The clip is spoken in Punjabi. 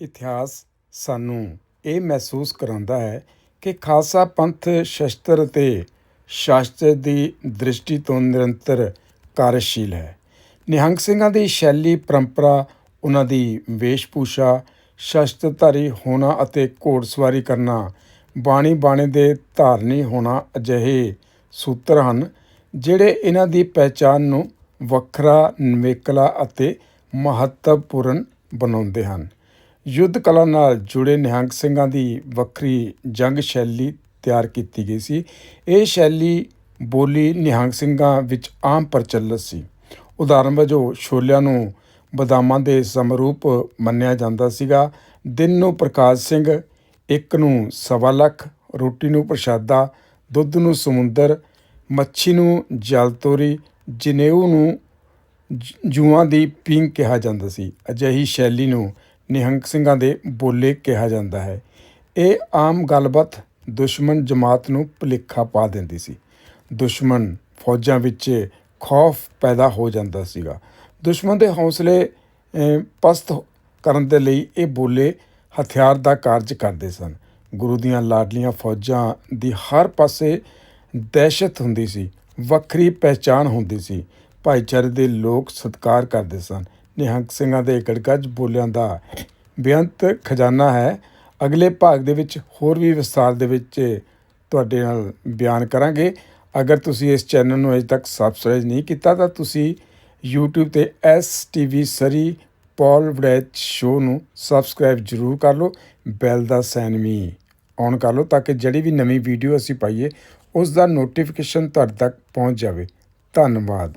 ਇਤਿਹਾਸ ਸਾਨੂੰ ਇਹ ਮਹਿਸੂਸ ਕਰਾਉਂਦਾ ਹੈ ਕਿ ਖਾਲਸਾ ਪੰਥ ਸ਼ਸਤਰ ਅਤੇ ਸ਼ਾਸਤਰ ਦੀ ਦ੍ਰਿਸ਼ਟੀ ਤੋਂ ਨਿਰੰਤਰ ਕਾਰਜਸ਼ੀਲ ਹੈ। ਨਿਹੰਗ ਸਿੰਘਾਂ ਦੀ ਸ਼ੈਲੀ, ਪਰੰਪਰਾ, ਉਹਨਾਂ ਦੀ ਵੇਸ਼ਭੂਸ਼ਾ, ਸ਼ਸਤਰਧਾਰੀ ਹੋਣਾ ਅਤੇ ਘੋੜਸਵਾਰੀ ਕਰਨਾ, ਬਾਣੀ ਬਾਣੇ ਦੇ ਧਾਰਨੀ ਹੋਣਾ ਅਜਿਹੇ ਸੂਤਰ ਹਨ, ਜਿਹੜੇ ਇਹਨਾਂ ਦੀ ਪਹਿਚਾਣ ਨੂੰ ਵੱਖਰਾ, ਨਿਵੇਕਲਾ ਅਤੇ ਮਹੱਤਵਪੂਰਨ ਬਣਾਉਂਦੇ ਹਨ। ਯੁੱਧ ਕਲਾ ਨਾਲ ਜੁੜੇ ਨਿਹੰਗ ਸਿੰਘਾਂ ਦੀ ਵੱਖਰੀ ਜੰਗ ਸ਼ੈਲੀ ਤਿਆਰ ਕੀਤੀ ਗਈ ਸੀ। ਇਹ ਸ਼ੈਲੀ ਬੋਲੀ ਨਿਹੰਗ ਸਿੰਘਾਂ ਵਿੱਚ ਆਮ ਪ੍ਰਚਲਿਤ ਸੀ। ਉਦਾਹਰਨ ਵਜੋਂ ਛੋਲਿਆਂ ਨੂੰ ਬਦਾਮਾਂ ਦੇ ਸਮਰੂਪ ਮੰਨਿਆ ਜਾਂਦਾ ਸੀਗਾ। ਦਿਨ ਨੂੰ ਪ੍ਰਕਾਸ਼ ਸਿੰਘ, ਇੱਕ ਨੂੰ ਸਵਾ ਲੱਖ, ਰੋਟੀ ਨੂੰ ਪ੍ਰਸ਼ਾਦਾ, ਦੁੱਧ ਨੂੰ ਸਮੁੰਦਰ, ਮੱਛੀ ਨੂੰ ਜਲ ਤੋਰੀ ਜਨੇਊ ਨੂੰ ਜੂਆਂ ਦੀ ਪੀਂਘ ਕਿਹਾ ਜਾਂਦਾ ਸੀ। ਅਜਿਹੀ ਸ਼ੈਲੀ ਨੂੰ ਨਿਹੰਗ ਸਿੰਘਾਂ ਦੇ ਬੋਲੇ ਕਿਹਾ ਜਾਂਦਾ ਹੈ। ਇਹ ਆਮ ਗੱਲਬਾਤ ਦੁਸ਼ਮਣ ਜਮਾਤ ਨੂੰ ਭੁਲੇਖਾ ਪਾ ਦਿੰਦੀ ਸੀ। ਦੁਸ਼ਮਣ ਫੌਜਾਂ ਵਿੱਚ ਖੌਫ ਪੈਦਾ ਹੋ ਜਾਂਦਾ ਸੀਗਾ। ਦੁਸ਼ਮਣ ਦੇ ਹੌਸਲੇ ਪਸਤ ਕਰਨ ਦੇ ਲਈ ਇਹ ਬੋਲੇ ਹਥਿਆਰ ਦਾ ਕਾਰਜ ਕਰਦੇ ਸਨ। ਗੁਰੂ ਦੀਆਂ ਲਾਡਲੀਆਂ ਫੌਜਾਂ ਦੀ ਹਰ ਪਾਸੇ ਦਹਿਸ਼ਤ ਹੁੰਦੀ ਸੀ, ਵੱਖਰੀ ਪਹਿਚਾਨ ਹੁੰਦੀ ਸੀ। ਭਾਈਚਾਰੇ ਦੇ ਲੋਕ ਸਤਿਕਾਰ ਕਰਦੇ ਸਨ। ਨਿਹੰਗ ਸਿੰਘਾਂ ਦੇ ਗੜਗੱਜ ਬੋਲਿਆਂ ਦਾ ਬੇਅੰਤ ਖਜ਼ਾਨਾ ਹੈ। ਅਗਲੇ ਭਾਗ ਦੇ ਵਿੱਚ ਹੋਰ ਵੀ ਵਿਸਥਾਰ ਦੇ ਵਿੱਚ ਤੁਹਾਡੇ ਨਾਲ ਬਿਆਨ ਕਰਾਂਗੇ। ਅਗਰ ਤੁਸੀਂ ਇਸ ਚੈਨਲ ਨੂੰ ਅਜੇ ਤੱਕ ਸਬਸਕ੍ਰਾਈਬ ਨਹੀਂ ਕੀਤਾ, ਤਾਂ ਤੁਸੀਂ YouTube ਤੇ STV Surrey Paul Warraich show ਨੂੰ ਸਬਸਕ੍ਰਾਈਬ ਜ਼ਰੂਰ ਕਰ ਲਓ। ਬੈਲ ਦਾ ਸਾਈਨ ਵੀ ਔਨ ਕਰ ਲਓ ਤਾਂ ਕਿ ਜਿਹੜੀ ਵੀ ਨਵੀਂ ਵੀਡੀਓ ਅਸੀਂ ਪਾਈਏ, ਉਸ ਦਾ ਨੋਟੀਫਿਕੇਸ਼ਨ ਤੁਹਾਡੇ ਤੱਕ ਪਹੁੰਚ ਜਾਵੇ। ਧੰਨਵਾਦ।